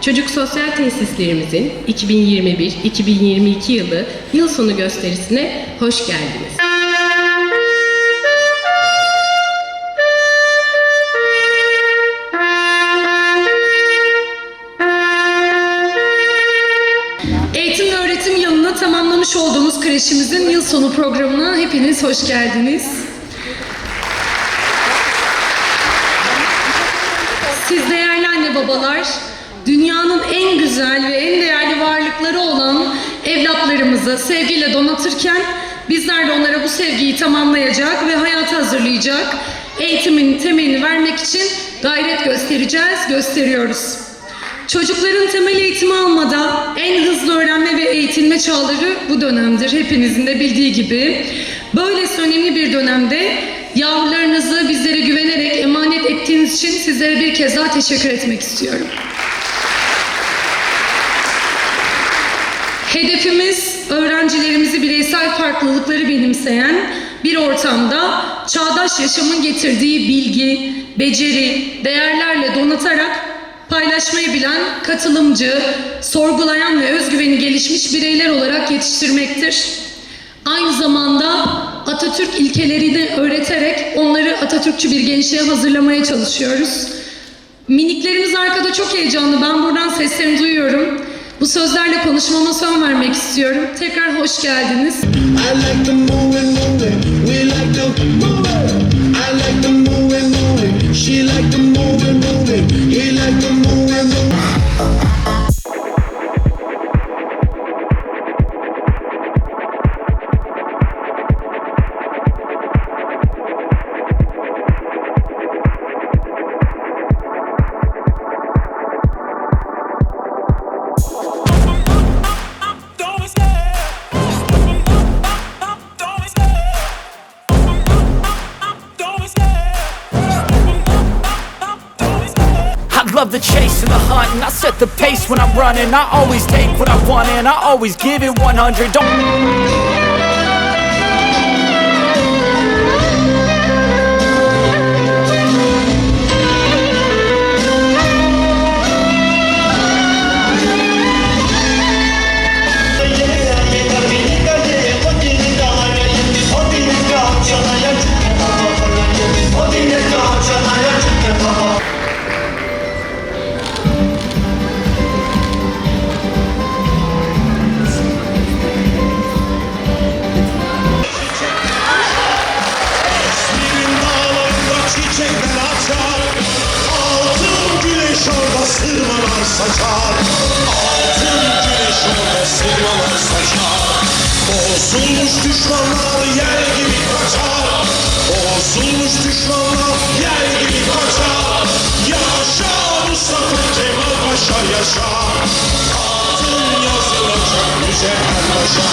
Çocuk Sosyal Tesislerimizin 2021-2022 yılı yıl sonu gösterisine hoş geldiniz. Eğitim ve öğretim yılını tamamlamış olduğumuz kreşimizin yıl sonu programına hepiniz hoş geldiniz. Siz değerli anne babalar, dünyanın en güzel ve en değerli varlıkları olan evlatlarımızı sevgiyle donatırken bizler de onlara bu sevgiyi tamamlayacak ve hayata hazırlayacak eğitimin temelini vermek için gayret göstereceğiz, gösteriyoruz. Çocukların temel eğitimi almada en hızlı öğrenme ve eğitilme çağları bu dönemdir. Hepinizin de bildiği gibi. Böylesi önemli bir dönemde yavrularınızı bizlere güvenerek emanet ettiğiniz için sizlere bir kez daha teşekkür etmek istiyorum. Hedefimiz öğrencilerimizi bireysel farklılıkları benimseyen bir ortamda çağdaş yaşamın getirdiği bilgi, beceri, değerlerle donatarak paylaşmayı bilen, katılımcı, sorgulayan ve özgüveni gelişmiş bireyler olarak yetiştirmektir. Aynı zamanda Atatürk ilkelerini öğreterek onları Atatürkçü bir gençliğe hazırlamaya çalışıyoruz. Miniklerimiz arkada çok heyecanlı. Ben buradan seslerini duyuyorum. Bu sözlerle konuşmama son vermek istiyorum. Tekrar hoş geldiniz. I like to move and. We like to move. Love the chase and the hunt, and I set the pace when I'm running. I always take what I want, and I always give it 100. Don't. Güneş orada sırmalar saçar. Altın güneş orada sırmalar saçar. Bozulmuş düşmanlar yer gibi kaçar. Bozulmuş düşmanlar yer gibi kaçar. Yaşa Mustafa Kemal Paşa yaşa. Altın yazılacak mücevher başa.